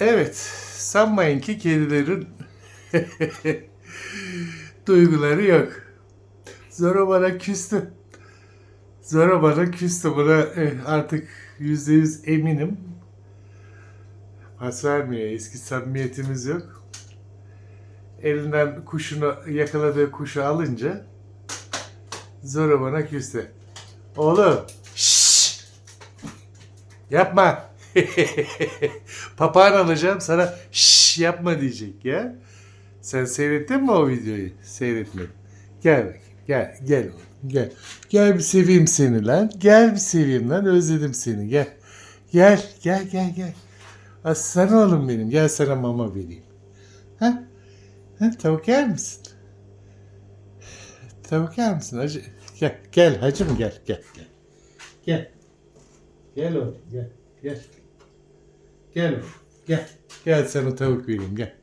Evet, sanmayın ki kedilerin duyguları yok. Zora bana küstü. Zora bana küstü. Buna eh, artık yüzde yüz eminim. Pas vermiyor. Eski samimiyetimiz yok. Elinden kuşunu, yakaladığı kuşu alınca Zora bana küstü. Oğlum, şşş! Yapma. Papağan alacağım sana şşş yapma diyecek ya. Sen seyrettin mi o videoyu? Seyretmedim. Gel bakayım. Gel, gel oğlum. Gel. Gel bir seveyim seni lan. Gel bir seveyim lan. Özledim seni. Gel. Gel, gel, gel, gel. Aslan oğlum benim. Gel sana mama vereyim. Ha? Ha, tavuk yer misin? Tavuk yer misin? Hacı? Gel, gel hacım gel, gel, gel. Gel. Gel oğlum, gel, gel. Gel oğlum, gel. Gel sana tavuk vereyim, gel.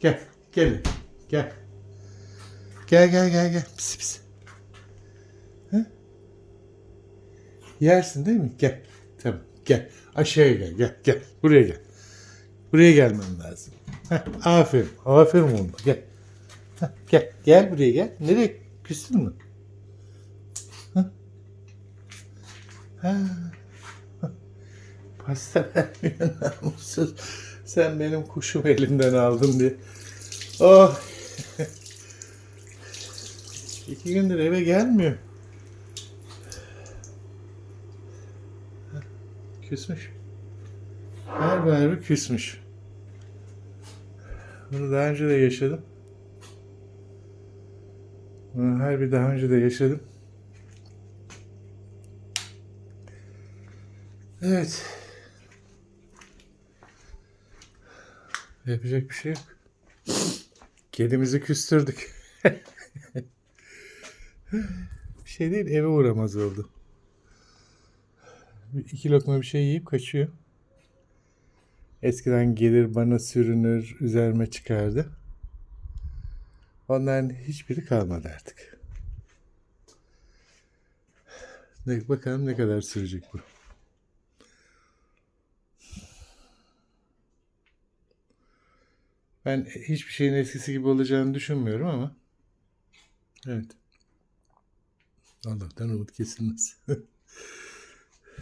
Gel, gel, gel. Gel, gel, gel, gel. Pis pis. Yersin değil mi? Gel. Tamam, gel. Aşağıya gel, gel, gel. Buraya gel. Buraya gelmen lazım. Heh, aferin, aferin oğlum. Gel. Heh, gel, gel buraya gel. Nereye? Küstün mü? Ha? Ha. Pasta vermiyor. Sen benim kuşumu elimden aldın diye. Oh. İki gündür eve gelmiyor. Küsmüş. Harbi harbi küsmüş. Bunu daha önce de yaşadım. Bunu harbi daha önce de yaşadım. Evet. Yapacak bir şey yok. Kedimizi küstürdük. bir şey değil eve uğramaz oldu. İki lokma bir şey yiyip kaçıyor. Eskiden gelir bana sürünür, üzerime çıkardı. Onların hiçbiri kalmadı artık. Ne, bakalım ne kadar sürecek bu. Ben hiçbir şeyin eskisi gibi olacağını düşünmüyorum ama. Evet. Allah'tan umut kesilmez.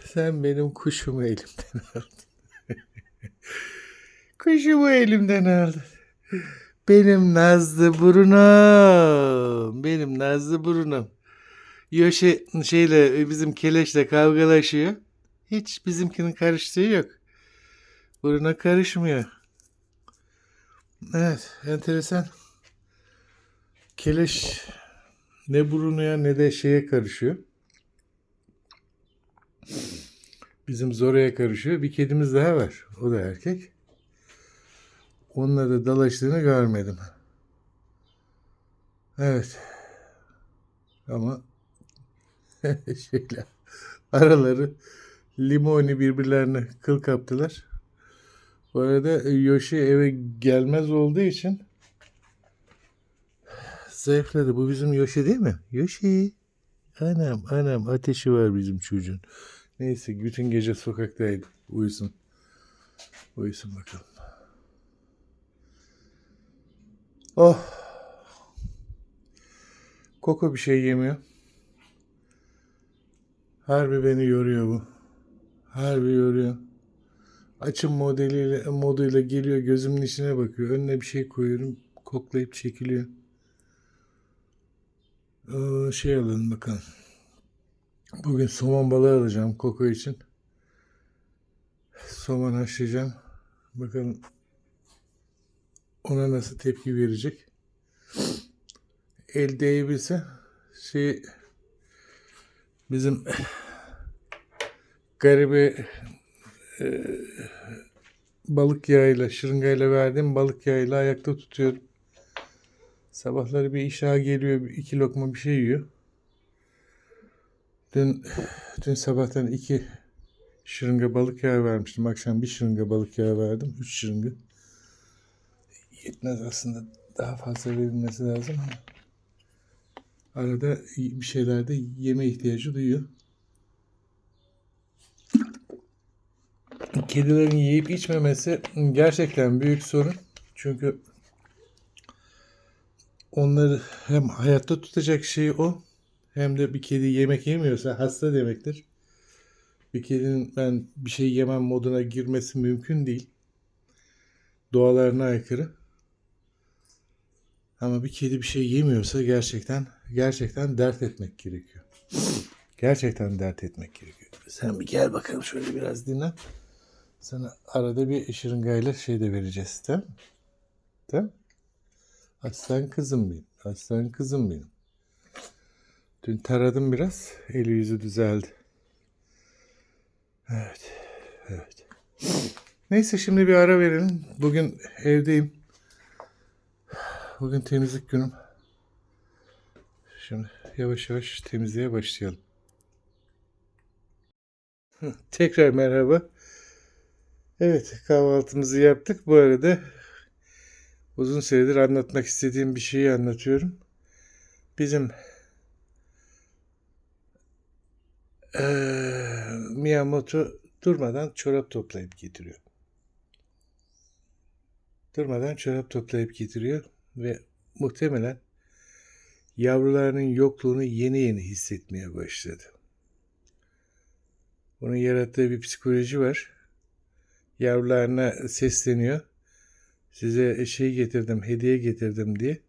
Sen benim kuşumu elimden aldın. kuşumu elimden aldın. Benim nazlı burunum. Benim nazlı burunum. Yoşe şeyle bizim keleşle kavgalaşıyor. Hiç bizimkinin karıştığı yok. Buruna karışmıyor. Evet, enteresan. Keleş ne burunuya ne de şeye karışıyor. Bizim Zora'ya karışıyor. Bir kedimiz daha var. O da erkek. Onunla da dalaştığını görmedim. Evet. Ama şeyler araları limoni birbirlerine kıl kaptılar. Bu arada Yoshi eve gelmez olduğu için zayıfladı. Bu bizim Yoshi değil mi? Yoshi. Anam anam ateşi var bizim çocuğun. Neyse bütün gece sokaktaydı. Uyusun. Uyusun bakalım. Oh. Koko bir şey yemiyor. Harbi beni yoruyor bu. Harbi yoruyor. Açım modeliyle moduyla geliyor gözümün içine bakıyor. Önüne bir şey koyuyorum. Koklayıp çekiliyor. Ee, şey alalım bakalım. Bugün somon balığı alacağım Koko için. Somon haşlayacağım. Bakalım ona nasıl tepki verecek. El değebilse şey bizim garibe e, balık yağıyla, şırıngayla verdiğim balık yağıyla ayakta tutuyorum. Sabahları bir işağı geliyor, iki lokma bir şey yiyor. Dün, dün sabahtan iki şırınga balık yağı vermiştim. Akşam bir şırınga balık yağı verdim. Üç şırınga. Yetmez aslında. Daha fazla verilmesi lazım ama. Arada bir şeylerde yeme ihtiyacı duyuyor. Kedilerin yiyip içmemesi gerçekten büyük sorun. Çünkü onları hem hayatta tutacak şey o hem de bir kedi yemek yemiyorsa hasta demektir. Bir kedinin ben bir şey yemem moduna girmesi mümkün değil. Doğalarına aykırı. Ama bir kedi bir şey yemiyorsa gerçekten gerçekten dert etmek gerekiyor. Gerçekten dert etmek gerekiyor. Sen bir gel bakalım şöyle biraz dinlen. Sana arada bir şırıngayla şey de vereceğiz. Mı? Tamam mı? Aslan kızım benim. Aslan kızım benim. Dün taradım biraz. Eli yüzü düzeldi. Evet. Evet. Neyse şimdi bir ara verelim. Bugün evdeyim. Bugün temizlik günüm. Şimdi yavaş yavaş temizliğe başlayalım. Tekrar merhaba. Evet kahvaltımızı yaptık. Bu arada uzun süredir anlatmak istediğim bir şeyi anlatıyorum. Bizim eee Miyamoto durmadan çorap toplayıp getiriyor. Durmadan çorap toplayıp getiriyor ve muhtemelen yavrularının yokluğunu yeni yeni hissetmeye başladı. Onun yarattığı bir psikoloji var. Yavrularına sesleniyor. Size şey getirdim, hediye getirdim diye.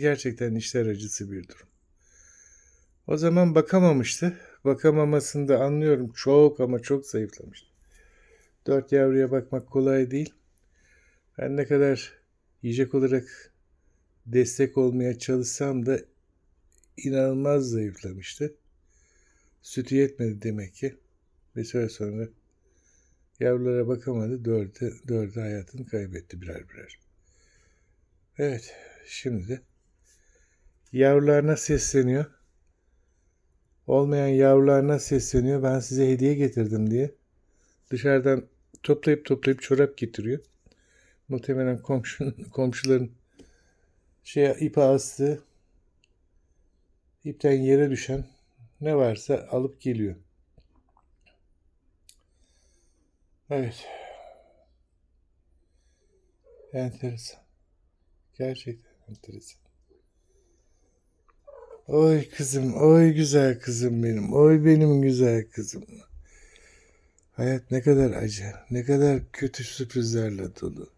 Gerçekten işler acısı bir durum. O zaman bakamamıştı. Bakamamasını da anlıyorum. Çok ama çok zayıflamıştı. Dört yavruya bakmak kolay değil. Ben ne kadar yiyecek olarak destek olmaya çalışsam da inanılmaz zayıflamıştı. Sütü yetmedi demek ki. Bir süre sonra yavrulara bakamadı. Dördü, dördü hayatını kaybetti birer birer. Evet, şimdi de yavrularına sesleniyor. Olmayan yavrularına sesleniyor. Ben size hediye getirdim diye. Dışarıdan toplayıp toplayıp çorap getiriyor. Muhtemelen komşunun, komşuların şeye ipe astığı ipten yere düşen ne varsa alıp geliyor. Evet. Enteresan. Gerçekten enteresan. Oy kızım, oy güzel kızım benim, oy benim güzel kızım. Hayat ne kadar acı, ne kadar kötü sürprizlerle dolu.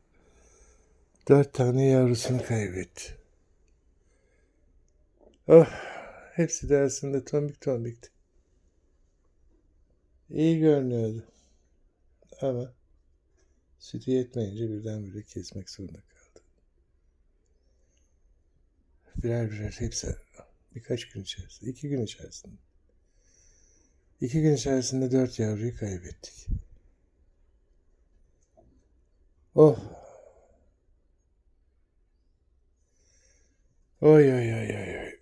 Dört tane yavrusunu kaybetti. Oh, hepsi de aslında tombik tombikti. İyi görünüyordu. Ama sütü yetmeyince birdenbire kesmek zorunda kaldı. Birer birer hepsi birkaç gün içerisinde, iki gün içerisinde. İki gün içerisinde dört yavruyu kaybettik. Oh. Oy oy oy oy oy.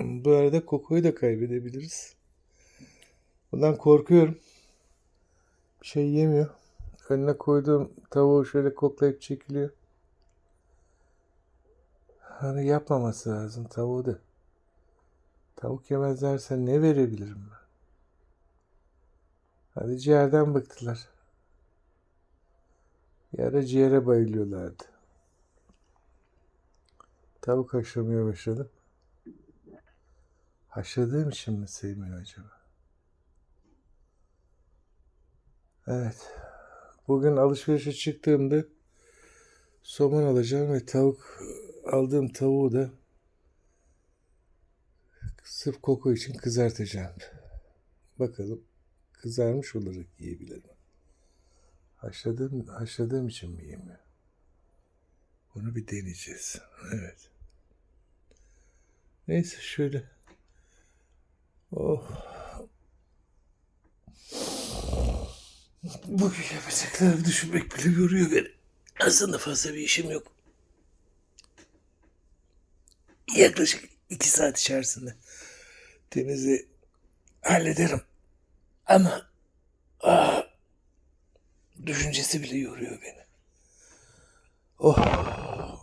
Bu arada kokuyu da kaybedebiliriz. Bundan korkuyorum. Bir şey yemiyor. Önüne koyduğum tavuğu şöyle koklayıp çekiliyor. Hani yapmaması lazım tavuğu da. Tavuk yemezlerse ne verebilirim ben? Hadi ciğerden bıktılar. Bir ciğere bayılıyorlardı. Tavuk haşlamaya başladım. Haşladığım için mi sevmiyor acaba? Evet. Bugün alışverişe çıktığımda somon alacağım ve tavuk aldığım tavuğu da sırf koku için kızartacağım. Bakalım kızarmış olarak yiyebilirim. Haşladığım, haşladığım için mi yemiyor? Bunu bir deneyeceğiz. Evet. Neyse şöyle. Oh. Bugün yapacaklarımı düşünmek bile yoruyor beni. Aslında fazla bir işim yok. Yaklaşık iki saat içerisinde Temizliği hallederim. Ama ah, düşüncesi bile yoruyor beni. Oh.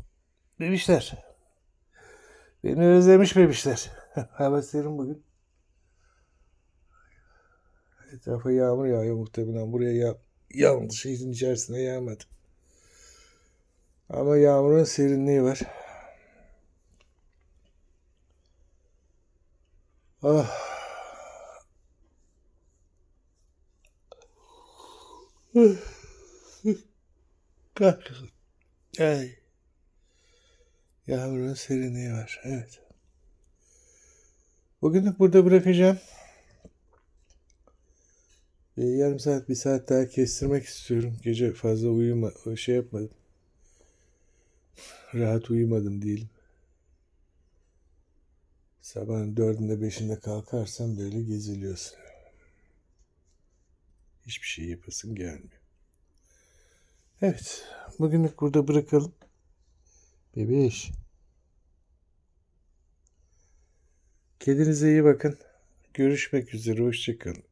Bebişler. Beni özlemiş bebişler. Hava serin bugün. Etrafa yağmur yağıyor muhtemelen. Buraya yağ yağmadı. Şehrin içerisine yağmadı. Ama yağmurun serinliği var. Ah. Ay. Yağmurun serinliği var. Evet. Bugünlük burada bırakacağım. Bir yarım saat, bir saat daha kestirmek istiyorum. Gece fazla uyuma, şey yapmadım. Rahat uyumadım diyelim. Sabahın dördünde beşinde kalkarsan böyle geziliyorsun. Hiçbir şey yapasın gelmiyor. Evet, bugünlük burada bırakalım. Bebeş. Kendinize iyi bakın. Görüşmek üzere, hoşçakalın.